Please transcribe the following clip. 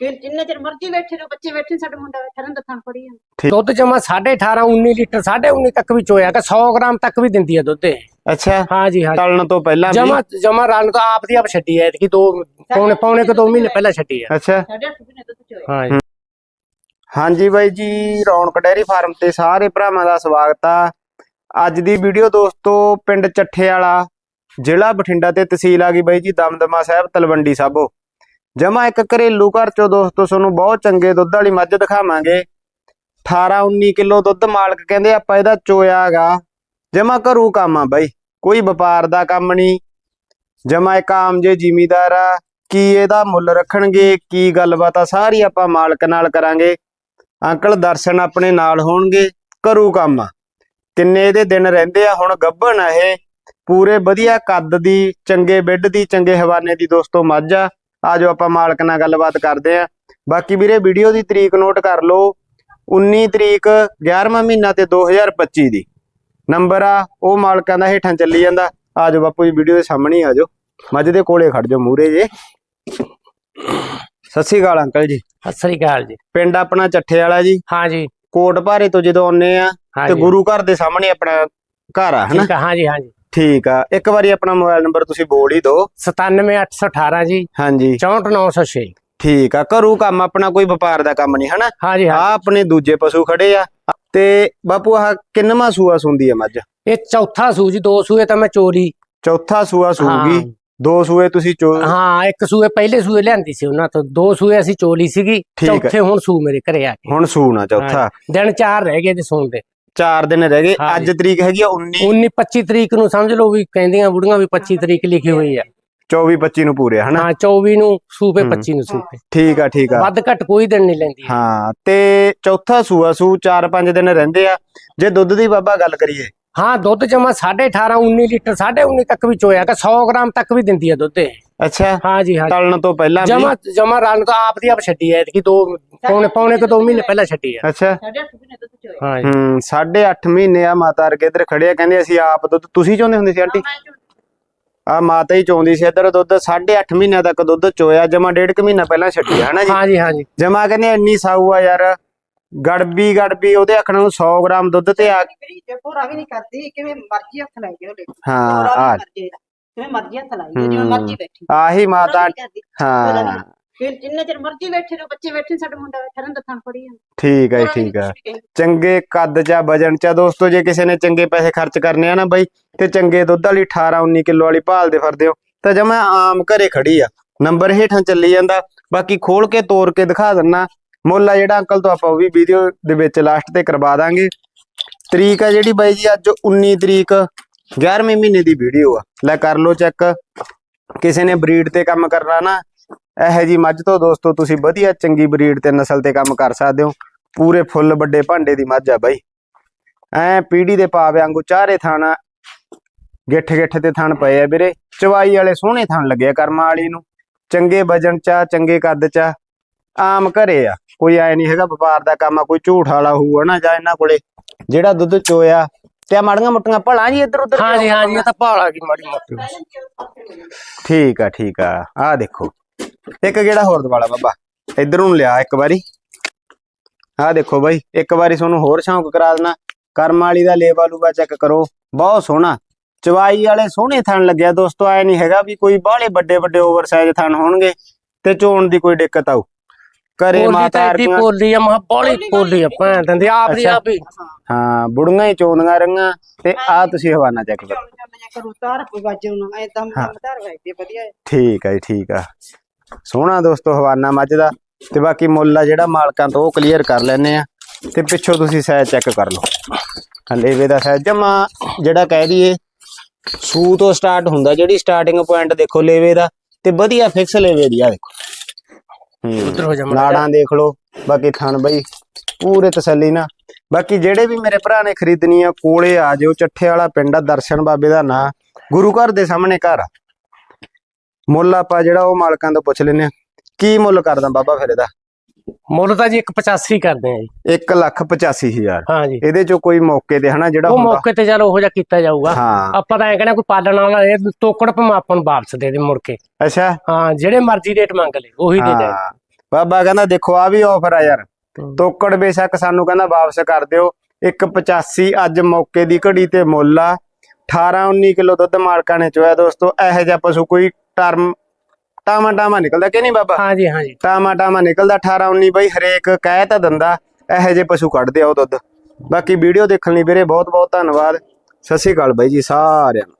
ਫਿਰ ਜਿੰਨੇ ਚਿਰ ਮਰਜ਼ੀ ਬੈਠੇ ਰਹੋ ਬੱਚੇ ਬੈਠੇ ਸਾਡੇ ਮੁੰਡਾ ਬੈਠਾ ਰਹਿੰਦਾ ਥਾਂ ਪੜੀ ਜਾਂਦਾ। ਦੁੱਧ ਜਮਾ 18.5 19 ਲੀਟਰ 19.5 ਤੱਕ ਵੀ ਚੋਇਆ ਕਿ 100 ਗ੍ਰਾਮ ਤੱਕ ਵੀ ਦਿੰਦੀ ਹੈ ਦੁੱਧ ਇਹ। ਅੱਛਾ। ਹਾਂ ਜੀ ਹਾਂ ਤਲਣ ਤੋਂ ਪਹਿਲਾਂ ਵੀ? ਜਮਾ ਜਮਾ ਰਨ ਤਾਂ ਆਪ ਦੀ ਆਪ ਛੱਡੀ ਹੈ ਕਿ ਦੋ ਪੌਣੇ ਪੌਣੇ ਕਿ 2 ਮਹੀਨੇ ਪਹਿਲਾਂ ਛੱਡੀ ਹੈ ਅੱਛਾ। ਸਾਡੇ ਅੱਠ ਮਹੀਨੇ ਦੁੱਧ ਚੋਏ ਹਾਂ। ਜੀ ਹਾਂਜੀ ਬਾਈ ਜੀ ਰੌਣਕ ਡੈਰੀ ਫਾਰਮ ਤੇ ਸਾਰੇ ਭਰਾਵਾਂ ਦਾ ਸਵਾਗਤ ਆ। ਅੱਜ ਦੀ ਵੀਡੀਓ ਦੋਸਤੋ ਪਿੰਡ ਚੱਠੇ ਵਾਲਾ ਜ਼ਿਲ੍ਹਾ ਬਠਿੰਡਾ ਤੇ ਤਹਿਸੀਲ ਆ ਗਈ ਬਾਈ ਜੀ ਦਮਦਮਾ ਸਾਹਿਬ ਤਲਵੰਡੀ ਸਾਬੋ। ਜਮਾ ਇੱਕ ਘਰੇਲੂ ਘਰ ਚੋਂ ਦੋਸਤੋ, ਤੁਹਾਨੂੰ ਬਹੁਤ ਚੰਗੇ ਦੁੱਧ ਵਾਲੀ ਮੱਝ ਦਿਖਾਵਾਂਗੇ। 18 19 ਕਿਲੋ ਦੁੱਧ ਮਾਲਕ ਕਹਿੰਦੇ ਆਪਾਂ ਇਹਦਾ ਚੋਇਆ ਹੈਗਾ। ਜਮਾ ਘਰੂ ਕੰਮ ਆ ਬਾਈ, ਕੋਈ ਵਪਾਰ ਦਾ ਕੰਮ ਨਹੀਂ। ਜਮਾ ਇੱਕ ਆਮ ਜੇ ਜ਼ਿਮੀਦਾਰ ਆ, ਕੀ ਇਹਦਾ ਮੁੱਲ ਰੱਖਣਗੇ, ਕੀ ਗੱਲਬਾਤ ਆ, ਸਾਰੀ ਆਪਾਂ ਮਾਲਕ ਨਾਲ ਕਰਾਂਗੇ। ਅੰਕਲ ਦਰਸ਼ਨ ਆਪਣੇ ਨਾਲ ਹੋਣਗੇ ਕਰੂ ਕੰਮ ਕਿੰਨੇ ਇਹਦੇ ਦਿਨ ਰਹਿੰਦੇ ਆ, ਹੁਣ ਗੱਭਣ ਆ ਇਹ। ਪੂਰੇ ਵਧੀਆ ਕੱਦ ਦੀ, ਚੰਗੇ ਬਿੱਡ ਦੀ, ਚੰਗੇ ਹਵਾਨੇ ਦੀ ਦੋਸਤੋ ਮੱਝ ਆ। ਆਜੋ ਆਪਾਂ ਮਾਲਕ ਨਾਲ ਗੱਲਬਾਤ ਕਰਦੇ ਆ ਬਾਕੀ ਵੀਰੇ ਵੀਡੀਓ ਦੀ ਤਰੀਕ ਨੋਟ ਕਰ ਲਓ। 19 ਤਰੀਕ 11ਵਾਂ ਮਹੀਨਾ ਤੇ 2025 ਦੀ। ਨੰਬਰ ਆ ਉਹ ਮਾਲਕਾਂ ਦਾ ਹੇਠਾਂ ਚੱਲੀ ਜਾਂਦਾ। ਆਜੋ ਬਾਪੂ ਜੀ ਵੀਡੀਓ ਦੇ ਸਾਹਮਣੇ ਆਜੋ। ਮੱਝ ਦੇ ਕੋਲੇ ਖੜ ਜਾਓ ਮੂਰੇ ਜੇ। ਸਤਿ ਸ਼੍ਰੀ ਅਕਾਲ ਅੰਕਲ ਜੀ। ਸਤਿ ਸ੍ਰੀ ਅਕਾਲ ਜੀ। ਪਿੰਡ ਆਪਣਾ ਚੱਠੇ ਵਾਲਾ ਜੀ। ਹਾਂ ਜੀ। ਕੋਟ ਭਾਰੇ ਤੋਂ ਜਦੋਂ ਆਉਨੇ ਆ ਤੇ ਗੁਰੂ ਘਰ ਦੇ ਸਾਹਮਣੇ ਆਪਣਾ ਘਰ ਆ ਹਨਾ? ਹਾਂ ਜੀ ਹਾਂ ਜੀ। ਠੀਕ ਆ। ਇੱਕ ਵਾਰੀ ਆਪਣਾ ਮੋਬਾਈਲ ਨੰਬਰ ਤੁਸੀਂ ਬੋਲ ਹੀ ਦਿਓ। 97818 ਜੀ। ਹਾਂਜੀ। 64906 ਠੀਕ ਆ ਘਰੂ ਕੰਮ ਆਪਣਾ ਕੋਈ ਵਪਾਰ ਦਾ ਕੰਮ ਨਹੀਂ ਹਨਾ? ਹਾਂ ਜੀ ਆ ਆਪਣੇ ਦੂਜੇ ਪਸ਼ੂ ਖੜੇ ਆ। ਤੇ ਬਾਪੂ ਆਹ ਕਿੰਨਵਾਂ ਸੂਆ ਸੁੰਦੀ ਆ ਮੱਝ? ਇਹ ਚੌਥਾ ਸੂ ਜੀ ਦੋ ਸੂਏ ਤਾਂ ਮੈਂ ਚੋਰੀ। ਚੌਥਾ ਸੂਆ ਸੂਗੀ। ਦੋ ਸੂਏ ਤੁਸੀਂ ਚੋ ਹਾਂ ਇੱਕ ਸੂਏ ਪਹਿਲੇ ਸੂਏ ਲਿਆਂਦੀ ਸੀ ਉਹਨਾਂ ਤੋਂ। ਦੋ ਸੂਏ ਅਸੀਂ ਚੋਲੀ ਸੀਗੀ। ਚੌਥੇ ਹੁਣ ਸੂ ਮੇਰੇ ਘਰੇ ਆ ਕੇ। ਹੁਣ ਸੂਣਾ ਚੌਥਾ। ਦਿਨ ਚਾਰ ਰਹਿ ਗਏ ਤੇ ਸੌਣ ਦੇ। ਚਾਰ ਦਿਨ ਰਹਿ ਗਏ ਅੱਜ। ਤਰੀਕ ਹੈਗੀ ਆ 19 19 25 ਤਰੀਕ ਨੂੰ ਸਮਝ ਲਓ ਵੀ ਕਹਿੰਦੀਆਂ ਬੁੜੀਆਂ ਵੀ 25 ਤਰੀਕ ਲਿਖੀ ਹੋਈ ਆ। 24 25 ਨੂੰ ਪੂਰੇ ਹਨਾ? ਹਾਂ 24 ਨੂੰ ਸੂਪੇ ਹੂੰ। 25 ਨੂੰ ਸੂਪੇ ਠੀਕ ਆ ਠੀਕ ਆ। ਵੱਧ ਘੱਟ ਕੋਈ ਦਿਨ ਨਹੀਂ ਲੈਂਦੀ। ਹਾਂ ਤੇ ਚੌਥਾ ਸੂਆ ਸੂ 4-5 ਦਿਨ ਰਹਿੰਦੇ ਆ। ਜੇ ਦੁੱਧ ਦੀ ਬਾਬਾ ਗੱਲ ਕਰੀਏ। ਹਾਂ ਦੁੱਧ ਜਮਾ 18.5 19 ਲੀਟਰ 19.5 ਤੱਕ ਵੀ ਚੋਇਆ ਕਿ 100 ਗ੍ਰਾਮ ਤੱਕ ਵੀ ਦਿੰਦੀ ਹੈ ਦੁੱਧ ਇਹ। ਅੱਛਾ? ਹਾਂ ਜੀ ਹਾਂ ਤਲਣ ਤੋਂ ਪਹਿਲਾਂ ਵੀ? ਜਮਾ ਜਮਾ ਰਨ ਤਾਂ ਆਪ ਦੀ ਆਪ ਛੱਡੀ ਹੈ ਕਿ ਦੋ ਪੌਣੇ ਪੌਣੇ ਕਿ 2 ਮਹੀਨੇ ਪਹਿਲਾਂ ਛੱਡੀ ਹੈ ਅੱਛਾ। ਮਹੀਨੇ ਹਾਂ ਜੀ ਹੂੰ 8.5 ਮਹੀਨੇ ਆ ਮਾਤਾ ਅਰਗੇ ਇੱਧਰ ਖੜੇ ਆ ਕਹਿੰਦੇ ਅਸੀਂ ਆਪ ਦੁੱਧ ਤੁਸੀਂ ਚਾਹੁੰਦੇ ਹੁੰਦੇ ਸੀ ਆਂਟੀ? ਆ ਮਾਤਾ ਹੀ ਚਾਹੁੰਦੀ ਸੀ ਇੱਧਰ ਦੁੱਧ 8.5 ਮਹੀਨਿਆਂ ਤੱਕ ਦੁੱਧ ਚੋਇਆ ਜਮਾ ਡੇਢ ਕੁ ਮਹੀਨਾ ਪਹਿਲਾਂ ਛੱਡਿਆ ਹਨਾ ਜੀ? ਹਾਂ ਜੀ ਹਾਂ ਜੀ ਜਮਾ ਕਹਿੰਦੇ ਇੰਨੀ ਸਾਊ ਆ ਯਾਰ ਗੜਬੀ ਗੜਬੀ ਉਹਦੇ ਆਖਣ ਨੂੰ 100 ਗ੍ਰਾਮ ਦੁੱਧ ਤੇ ਆ ਤੇ ਪੂਰਾ ਵੀ ਨਹੀਂ ਕਰਦੀ ਕਿਵੇਂ ਮਰਜ਼ੀ ਹੱਥ ਲਾਈ ਜਾਓ ਲੈ ਹਾਂ ਆ। ਵੀ ਕਰਦੀ ਆ। ਕਿਵੇਂ ਮਰਜ਼ੀ ਹੱਥ ਲਾਈ ਜਾਓ, ਜਿਵੇਂ। ਮਰਜ਼ੀ ਬੈਠੀ ਆਹੀ ਮਾਤਾ ਕਰਦੀ। ਹਾਂ। ਫਿਰ ਜਿੰਨੇ ਚਿਰ ਮਰਜ਼ੀ ਬੈਠੇ ਰਹੋ ਬੱਚੇ ਬੈਠੇ ਸਾਡੇ ਮੁੰਡਾ ਬੈਠਾ ਰਹਿੰਦਾ ਥਾਂ ਪੜੀ ਜਾਂਦਾ ਠੀਕ ਹੈ ਜੀ, ਠੀਕ ਹੈ ਨਹੀਂ ਕੁਛ ਵੀ ਕਹਿੰਦੀ। ਚੰਗੇ ਕੱਦ ਚ ਵਜਨ ਚ ਦੋਸਤੋ ਜੇ ਕਿਸੇ ਨੇ ਚੰਗੇ ਪੈਸੇ ਖਰਚ ਕਰਨੇ ਆ ਨਾ ਬਾਈ ਤੇ ਚੰਗੇ ਦੁੱਧ ਵਾਲੀ 18 19 ਕਿਲੋ ਵਾਲੀ ਭਾਲਦੇ ਫਿਰਦੇ ਹੋ ਤਾਂ ਜਮਾ ਆਮ ਘਰੇ ਖੜੀ ਆ ਨੰਬਰ ਹੇਠਾਂ ਚੱਲੀ ਜਾਂਦਾ ਬਾਕੀ ਖੋਲ ਕੇ ਤੋੜ ਕੇ ਦਿਖਾ ਦਿੰਨਾ ਮੁੱਲ ਆ ਜਿਹੜਾ ਅੰਕਲ ਤੋਂ ਆਪਾਂ ਉਹ ਵੀ ਵੀਡੀਓ ਦੇ ਵਿੱਚ ਲਾਸਟ ਤੇ ਕਰਵਾ ਦਾਂਗੇ ਤਰੀਕ ਆ ਜਿਹੜੀ ਬਾਈ ਜੀ ਅੱਜ 19 ਤਰੀਕ 11ਵੇਂ ਮਹੀਨੇ ਦੀ ਵੀਡੀਓ ਆ। ਲੈ ਕਰ ਲਓ ਚੈੱਕ ਕਿਸੇ ਨੇ ਬਰੀਡ ਤੇ ਕੰਮ ਕਰਨਾ ਨਾ ਇਹੋ ਜੀ ਮੱਝ ਤੋਂ ਦੋਸਤੋ ਤੁਸੀਂ ਵਧੀਆ ਚੰਗੀ ਬਰੀਡ ਤੇ ਨਸਲ ਤੇ ਕੰਮ ਕਰ ਸਕਦੇ ਹੋ। ਪੂਰੇ ਫੁੱਲ ਵੱਡੇ ਭਾਂਡੇ ਦੀ ਮੱਝ ਆ ਬਾਈ। ਐ ਪੀੜੀ ਦੇ ਪਾਵੇ ਵਾਂਗੂ ਚਾਰੇ ਥਾਣਾ ਗਿੱਠ ਗਿੱਠ ਤੇ ਥਣ ਪਏ ਆ ਵੀਰੇ। ਚਵਾਈ ਵਾਲੇ ਸੋਹਣੇ ਥਣ ਲੱਗੇ ਆ ਕਰਮਾਂ ਵਾਲੀ ਨੂੰ। ਚੰਗੇ ਵਜਨ ਚ ਆ, ਚੰਗੇ ਕੱਦ ਚ ਆਮ ਘਰੇ ਆ। ਕੋਈ ਐ ਨਹੀਂ ਹੈਗਾ ਵਪਾਰ ਦਾ ਕੰਮ ਆ ਕੋਈ ਝੂਠ ਵਾਲਾ ਹੋਊਗਾ ਨਾ ਜਾਂ ਇਹਨਾਂ ਕੋਲੇ। ਜਿਹੜਾ ਦੁੱਧ ਚੋਇਆ ਤੇ ਆ ਮਾੜੀਆਂ ਮੋਟੀਆਂ ਭਲਾਂ ਜੀ ਇੱਧਰ ਉੱਧਰ ਹਾਂ ਜੀ ਹਾਂ ਜੀ ਇਹ ਤਾਂ ਭਾਲਾ ਕੀ ਮਾੜੀ ਮੋਟੀ। ਠੀਕ ਆ ਠੀਕ ਆ। ਆ ਦੇਖੋ। ਇੱਕ ਗੇੜਾ ਹੋਰ ਦਵਾਲਾ ਬਾਬਾ? ਇਧਰ ਨੂੰ ਲਿਆ ਇੱਕ ਵਾਰੀ। ਆ ਦੇਖੋ ਬਾਈ ਇੱਕ ਵਾਰੀ ਤੁਹਾਨੂੰ ਹੋਰ ਸ਼ੌਂਕ ਕਰਾ ਦੇਣਾ। ਕਰਮ ਵਾਲੀ ਦਾ ਲੇਵਾ ਲੂਗਾ ਚੈੱਕ ਕਰੋ। ਬਹੁਤ ਸੋਹਣਾ। ਚਵਾਈ ਵਾਲੇ ਸੋਹਣੇ ਥਣ ਲੱਗਿਆ। ਦੋਸਤੋ ਐ ਨਹੀਂ ਹੈਗਾ ਵੀ ਕੋਈ ਬਾਹਲੇ ਵੱਡੇ ਵੱਡੇ ਓਵਰਸਾਈਜ਼ ਥਣ ਹੋਣਗੇ ਤੇ ਚੋਣ ਦੀ ਕੋਈ ਦਿੱਕਤ ਆਊ। ਘਰੇ ਮਾਤਾ ਤਾਂ ਐਡੀ ਅਰਗੀਆਂ ਪੋਲੀ ਆ ਮਹਾ ਬੋਲੀ ਪੋਲੀ ਆ ਭੈਣ ਦਿੰਦੇ ਆਪ ਦੀ। ਆਪ ਹੀ। ਹਾਂ ਬੁੜੀਆਂ ਹੀ ਚੋਂਦੀਆਂ ਰੰਗਾਂ ਤੇ ਆ ਤੁਸੀਂ ਹਵਾਨਾ ਚੈੱਕ ਕਰੋ। ਚੱਲ ਚੱਲ ਜਾ ਕਰੂ ਤਾਰ ਕੋਈ ਵਾਜੋ ਨਾ ਐ ਦਮ ਹਾਂ। ਦਮ ਤਾਰ ਵਜਦੀ ਵਧੀਆ ਹੈ। ਠੀਕ ਹੈ ਜੀ ਠੀਕ ਆ। ਸੋਹਣਾ ਦੋਸਤੋ ਹਵਾਨਾ ਮੱਝ ਦਾ। ਤੇ ਬਾਕੀ ਮੁੱਲ ਆ ਜਿਹੜਾ ਮਾਲਕਾਂ ਤੋਂ ਉਹ ਕਲੀਅਰ ਕਰ ਲੈਨੇ ਆ। ਤੇ ਪਿੱਛੋਂ ਤੁਸੀਂ ਸਾਈਜ਼ ਚੈੱਕ ਕਰ ਲਓ। ਹਲੇਵੇ ਦਾ ਸਾਈਜ਼ ਜਮਾ ਜਿਹੜਾ ਕਹਿ ਦਈਏ ਸੂ ਤੋਂ ਸਟਾਰਟ ਹੁੰਦਾ ਜਿਹੜੀ ਸਟਾਰਟਿੰਗ ਪੁਆਇੰਟ ਦੇਖੋ ਲੇਵੇ ਦਾ ਤੇ ਵਧੀਆ ਫਿਕਸ ਲੇਵੇ ਦੀ ਆ ਦੇਖੋ। ਉਧਰ ਹੂੰ ਜਾ ਨਾੜਾਂ ਦੇਖ ਲਓ ਬਾਕੀ ਥਣ ਬਈ ਪੂਰੇ ਤਸੱਲੀ ਨਾ ਬਾਕੀ ਜਿਹੜੇ ਵੀ ਮੇਰੇ ਭਰਾ ਨੇ ਖਰੀਦਣੀ ਆ ਕੋਲੇ ਆ ਜਿਓ ਚੱਠੇ ਵਾਲਾ ਪਿੰਡ ਆ ਦਰਸ਼ਨ ਬਾਬੇ ਦਾ ਨਾਂ ਗੁਰੂ ਘਰ ਦੇ ਸਾਹਮਣੇ ਘਰ ਆ। ਮੁੱਲ ਆਪਾਂ ਜਿਹੜਾ ਉਹ ਮਾਲਕਾਂ ਤੋਂ ਪੁੱਛ ਲੈਨੇ ਆ। ਕੀ ਮੁੱਲ ਕਰਦਾ ਬਾਬਾ ਫਿਰ ਇਹਦਾ? ਮੁੱਲ ਤਾਂ ਜੀ 185 ਕਰਦੇ ਆ ਜੀ। 1 ਲੱਖ 85 ਹਜ਼ਾਰ। ਹਾਂ ਜੀ। ਇਹਦੇ ਚੋਂ ਕੋਈ ਮੌਕੇ ਤੇ ਹਨਾ ਜਿਹੜਾ ਉਹ ਹੁੰਦਾ। ਮੌਕੇ ਤੇ ਚਲ ਉਹੋ ਜਿਹਾ ਕੀਤਾ ਜਾਊਗਾ। ਆਪਾਂ ਤਾਂ ਐ ਕਹਿੰਦੇ ਕੋਈ ਪਾਲਣ ਵਾਲਾ ਇਹ ਤੋਕੜ ਭਮਾ ਆਪਾਂ ਨੂੰ ਵਾਪਸ ਦੇ ਦੇ ਮੁੜ ਕੇ। ਅੱਛਾ। ਹਾਂ ਜਿਹੜੇ ਮਰਜ਼ੀ ਰੇਟ ਮੰਗ ਲੈ ਉਹੀ ਦੇ ਦੇ। ਬਾਬਾ ਕਹਿੰਦਾ ਦੇਖੋ ਆ ਵੀ ਆਫਰ ਆ ਯਾਰ। ਤੋਕੜ ਬੇਸ਼ੱਕ ਸਾਨੂੰ ਕਹਿੰਦਾ ਵਾਪਸ ਕਰ ਦਿਓ। 185 ਅੱਜ ਮੌਕੇ ਦੀ ਘੜੀ ਤੇ ਮੁੱਲ ਆ। 18 19 ਕਿਲੋ ਦੁੱਧ ਮਾਲਕਾਂ ਨੇ ਚੋਇਆ ਦੋਸਤੋ। ਇਹੋ ਜਿਹਾ ਪਸ਼ੂ ਕੋਈ ਟਰਮ ਟਾਮਾ ਟਾਮਾ ਨਿਕਲਦਾ ਕਿ ਨਹੀਂ ਬਾਬਾ? ਹਾਂਜੀ ਹਾਂਜੀ। ਟਾਮਾ ਟਾਮਾ ਨਿਕਲਦਾ 18 19 ਬਈ ਹਰੇਕ ਕਹਿ ਤਾਂ ਦਿੰਦਾ ਇਹੋ ਜਿਹੇ ਪਸ਼ੂ ਕੱਢਦੇ ਆ ਉਹ ਦੁੱਧ। ਬਾਕੀ ਵੀਡੀਓ ਦੇਖਣ ਲਈ ਵੀਰੇ ਬਹੁਤ ਬਹੁਤ ਧੰਨਵਾਦ। ਸਤਿ ਸ਼੍ਰੀ ਅਕਾਲ ਬਾਈ ਜੀ ਸਾਰਿਆਂ ਨੂੰ।